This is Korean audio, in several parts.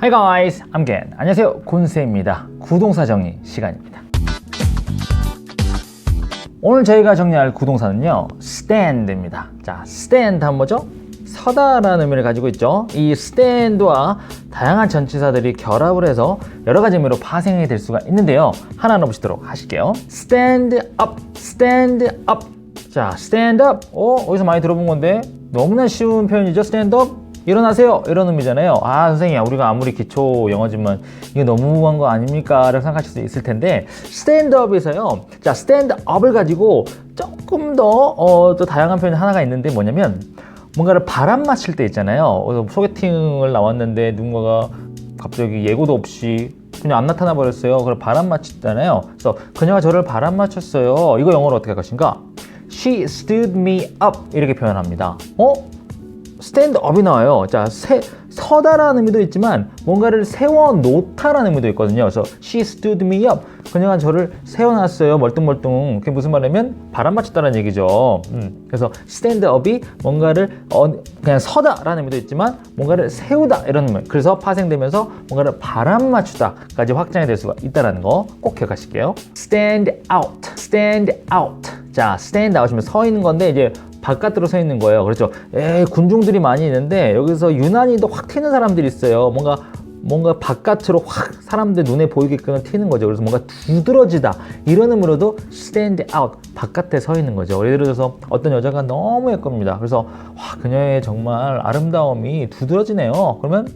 Hi guys, I'm Gen. 안녕하세요, 곤세입니다. 구동사 정리 시간입니다. 오늘 저희가 정리할 구동사는요, stand입니다. 자, stand 한 뭐죠? 서다라는 의미를 가지고 있죠. 이 stand와 다양한 전치사들이 결합을 해서 여러 가지 의미로 파생이 될 수가 있는데요. 하나하나 보시도록 하실게요. stand up, stand up. 자, stand up. 어, 어디서 많이 들어본 건데 너무나 쉬운 표현이죠. stand up. 일어나세요. 이런 의미잖아요. 아 선생님 우리가 아무리 기초 영어지만 이게 너무한 거 아닙니까? 라고 생각하실 수 있을 텐데 스탠드업에서요. 자 스탠드업을 가지고 조금 더, 어, 또 다양한 표현이 하나가 있는데 뭐냐면 뭔가를 바람 맞힐 때 있잖아요. 그래서 소개팅을 나왔는데 누군가가 갑자기 예고도 없이 그냥 안 나타나 버렸어요. 그걸 바람 맞췄잖아요. 그래서 그녀가 저를 바람 맞췄어요. 이거 영어로 어떻게 할 것인가? She stood me up. 이렇게 표현합니다. 어? 스탠드업이 나와요. 자, 세, 서다라는 의미도 있지만 뭔가를 세워 놓다라는 의미도 있거든요. 그래서 she stood me up. 그녀가 저를 세워놨어요. 멀뚱멀뚱. 그게 무슨 말이냐면 바람 맞췄다는 얘기죠. 음, 그래서 스탠드업이 뭔가를 어, 그냥 서다라는 의미도 있지만 뭔가를 세우다 이런 의미. 그래서 파생되면서 뭔가를 바람 맞추다까지 확장이 될 수가 있다는 거 꼭 기억하실게요. stand out, stand out. 자, stand out이면 서 있는 건데 이제 바깥으로 서 있는 거예요. 그렇죠. 에 군중들이 많이 있는데 여기서 유난히도 확 튀는 사람들이 있어요. 뭔가 뭔가 바깥으로 확 사람들 눈에 보이게끔 튀는 거죠. 그래서 뭔가 두드러지다 이런 의미로도 stand out 바깥에 서 있는 거죠. 예를 들어서 어떤 여자가 너무 예쁩니다. 그래서 와 그녀의 정말 아름다움이 두드러지네요. 그러면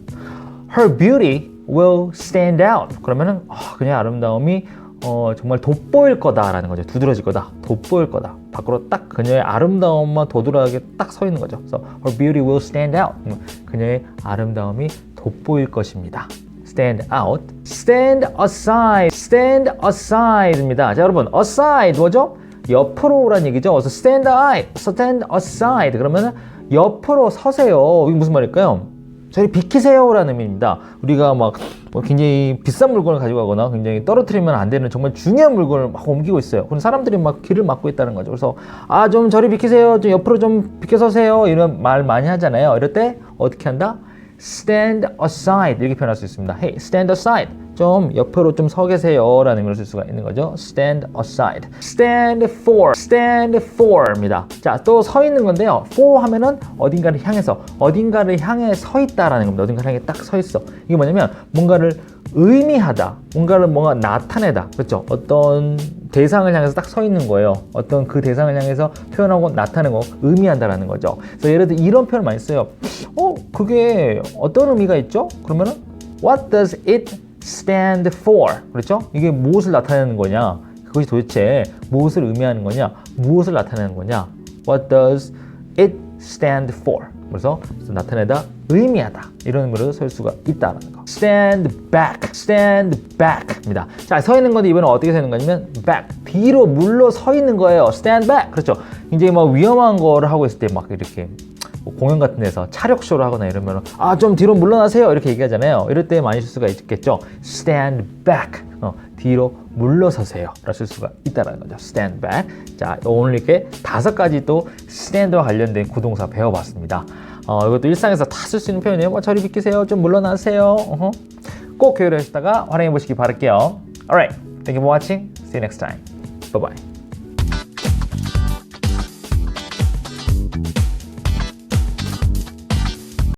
her beauty will stand out. 그러면은 아, 그녀의 아름다움이 어, 정말 돋보일 거다라는 거죠. 두드러질 거다. 돋보일 거다. 밖으로 딱 그녀의 아름다움만 도드라하게 딱 서 있는 거죠. 그래서 her beauty will stand out. 음, 그녀의 아름다움이 돋보일 것입니다. stand out. stand aside. stand aside입니다. 자, 여러분, aside 뭐죠? 옆으로란 얘기죠. 그래서 stand aside. stand aside. 그러면은 옆으로 서세요. 이게 무슨 말일까요? 저리 비키세요라는 의미입니다. 우리가 막뭐 굉장히 비싼 물건을 가지고 가거나 굉장히 떨어뜨리면 안 되는 정말 중요한 물건을 막 옮기고 있어요. 그럼 사람들이 막 길을 막고 있다는 거죠. 그래서 아 좀 저리 비키세요. 좀 옆으로 좀 비켜 서세요. 이런 말 많이 하잖아요. 이럴 때 어떻게 한다? Stand aside 이렇게 표현할 수 있습니다. Hey, stand aside. 좀 옆으로 좀 서 계세요라는 의미로 쓸 수가 있는 거죠. stand aside. stand for. stand for입니다. 자, 또 서 있는 건데요. for 하면은 어딘가를 향해서 어딘가를 향해 서 있다라는 겁니다. 어딘가를 향해 딱 서 있어. 이게 뭐냐면 뭔가를 의미하다. 뭔가를 뭔가 나타내다. 그렇죠? 어떤 대상을 향해서 딱 서 있는 거예요. 어떤 그 대상을 향해서 표현하고 나타내고 의미한다라는 거죠. 그래서 예를 들어 이런 표현을 많이 써요. 어, 그게 어떤 의미가 있죠? 그러면은 What does it stand for? 그렇죠? 이게 무엇을 나타내는 거냐? 그것이 도대체 무엇을 의미하는 거냐? 무엇을 나타내는 거냐? What does it stand for? 그래서 나타내다, 의미하다. 이런 의미로 쓸 수가 있다는 거. Stand back, stand back입니다. 자, 서 있는 건데 이번엔 어떻게 서 있는 거냐면 back. 뒤로 물러 서 있는 거예요. Stand back. 그렇죠. 굉장히 막 위험한 거를 하고 있을 때 막 이렇게 뭐 공연 같은 데서 차력쇼를 하거나 이러면 아 좀 뒤로 물러나세요. 이렇게 얘기하잖아요. 이럴 때 많이 쓸 수가 있겠죠? Stand back. 어, 뒤로 물러서세요. 라고 쓸 수가 있다는 거죠. Stand back. 자 오늘 이렇게 다섯 가지 또 stand와 관련된 구동사 배워봤습니다 어, 이것도 일상에서 다 쓸 수 있는 표현이에요. 뭐 저리 비키세요. 좀 물러나세요. 어허. 꼭 교류하시다가 활용해 보시기 바랄게요. Alright. Thank you for watching. See you next time. Bye bye